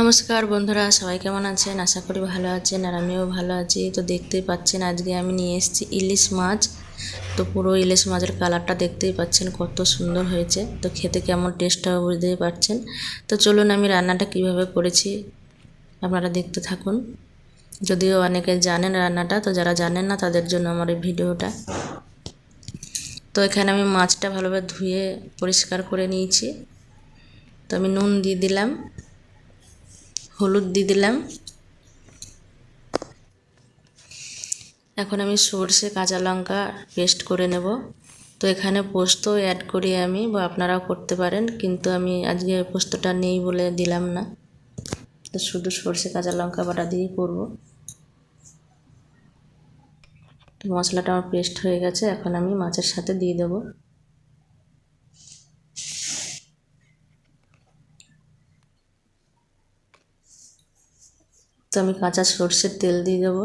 নমস্কার বন্ধুরা, সবাই কেমন আছেন? আশা করি ভালো আছেন আর আমিও ভালো আছি। তো দেখতেই পাচ্ছেন, আজকে আমি নিয়ে এসেছি ইলিশ মাছ। তো পুরো ইলিশ মাছের কালারটা দেখতেই পাচ্ছেন, কত সুন্দর হয়েছে। তো খেতে কেমন টেস্ট হবে বুঝতেই পারছেন। তো চলুন আমি রান্নাটা কীভাবে করেছি, আপনারা দেখতে থাকুন। যদিও অনেকে জানেন রান্নাটা, তো যারা জানেন না তাদের জন্য আমার এই ভিডিওটা। তো এখানে আমি মাছটা ভালোভাবে ধুয়ে পরিষ্কার করে নিয়েছি। তো আমি নুন দিয়ে দিলাম। হলুদ দিয়ে দিলাম। এখন আমি সর্ষে, কাঁচা লঙ্কা পেস্ট করে নেব। তো এখানে পোস্ত অ্যাড করি আমি বা আপনারাও করতে পারেন, কিন্তু আমি আজকে পোস্তটা নেই বলে দিলাম না। তো শুধু সর্ষে, কাঁচা লঙ্কা বাটা দিয়েই করব। তো মশলাটা আমার পেস্ট হয়ে গেছে, এখন আমি মাছের সাথে দিয়ে দেবো। তো আমি কাঁচা সর্ষের তেল দিয়ে দেবো।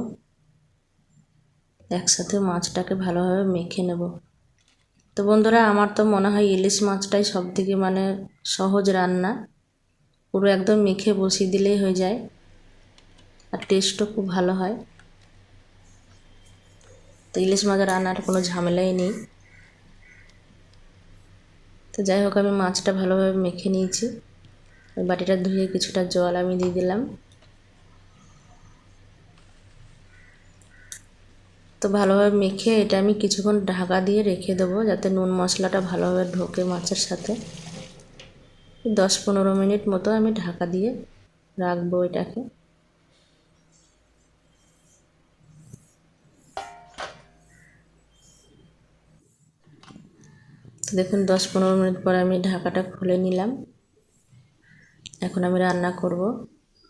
একসাথে মাছটাকে ভালোভাবে মেখে নেব। তো বন্ধুরা, আমার তো মনে হয় ইলিশ মাছটাই সব থেকে মানে সহজ রান্না। পুরো একদম মেখে বসিয়ে দিলেই হয়ে যায়। আর টেস্টও খুব ভালো হয়। তো ইলিশ মাছের রান্নার কোনো ঝামেলাই নেই। তো যাই হোক, আমি মাছটা ভালোভাবে মেখে নিয়েছি। বাটিটা ধুয়ে কিছুটা জল আমি দিয়ে দিলাম। তো ভালোভাবে মেখে এটা আমি কিছুক্ষণ ঢাকা দিয়ে রেখে দেবো যাতে নুন মশলাটা ভালোভাবে ঢোকে মাছের সাথে। দশ পনেরো মিনিট মতো আমি ঢাকা দিয়ে রাখব এটাকে। তো দেখুন, দশ পনেরো মিনিট পরে আমি ঢাকাটা খুলে নিলাম। এখন আমি রান্না করব।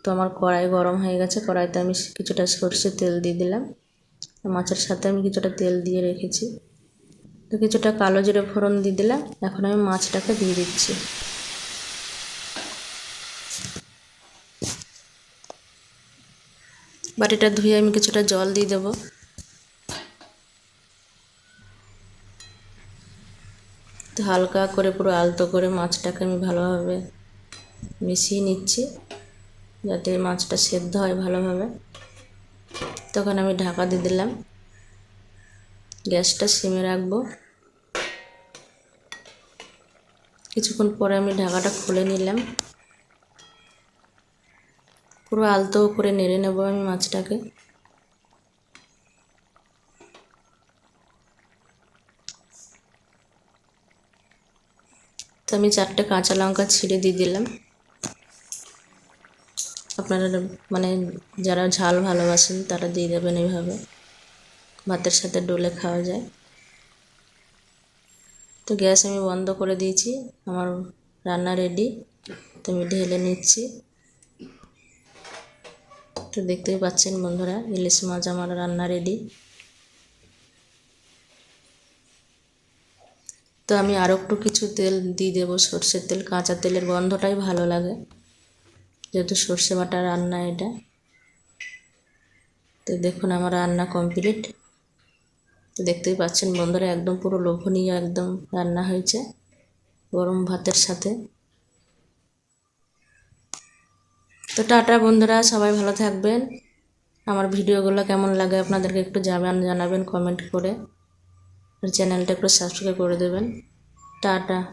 তো আমার কড়াই গরম হয়ে গেছে, কড়াইতে আমি কিছুটা সর্ষে তেল দিয়ে দিলাম। মাছের সাথে আমি কিছুটা তেল দিয়ে রেখেছি। তো কিছুটা কালো জিরে ফোড়ন দিয়ে দিলাম। এখন আমি মাছটাকে দিয়ে দিচ্ছি। বাটিটা ধুয়ে আমি কিছুটা জল দিয়ে দেবো। তো হালকা করে পুরো আলতো করে মাছটাকে আমি ভালোভাবে মিশিয়ে নিচ্ছি। যাতে মাছটা সেদ্ধ হয় ভালোভাবে। তখন আমি ঢাকা দিয়ে দিলাম। গ্যাসটা সিমে রাখব। কিছুক্ষণ পরে আমি ঢাকাটা খুলে নিলাম। পুরো আলতো করে নেড়ে নেব আমি মাছটাকে। তো আমি চারটে কাঁচা লঙ্কা ছিঁড়ে দিয়ে দিলাম। আপনারা মানে যারা ঝাল ভালোবাসেন তারা দিয়ে দেবেন এইভাবে। ভাতের সাথে ডলে খাওয়া যায়। তো গ্যাস আমি বন্ধ করে দিয়েছি। আমার রান্না রেডি তো আমি ঢেলে নিচ্ছি। তো দেখতেই পাচ্ছেন বন্ধুরা, ইলিশ মাছ আমার রান্না রেডি তো আমি আরও একটু কিছু তেল দিয়ে দেবো। সর্ষের তেল, কাঁচা তেলের গন্ধটাই ভালো লাগে। যেহেতু সর্ষে বাটা রান্না এটা। তো দেখুন আমার রান্না কমপ্লিট। তো দেখতেই পাচ্ছেন বন্ধুরা, একদম পুরো লোভনীয় একদম রান্না হয়েছে গরম ভাতের সাথে। তো টাটা বন্ধুরা, সবাই ভালো থাকবেন। আমার ভিডিওগুলো কেমন লাগে আপনাদেরকে একটু জানান, জানাবেন কমেন্ট করে। চ্যানেলটা একটু সাবস্ক্রাইব করে দেবেন। টাটা।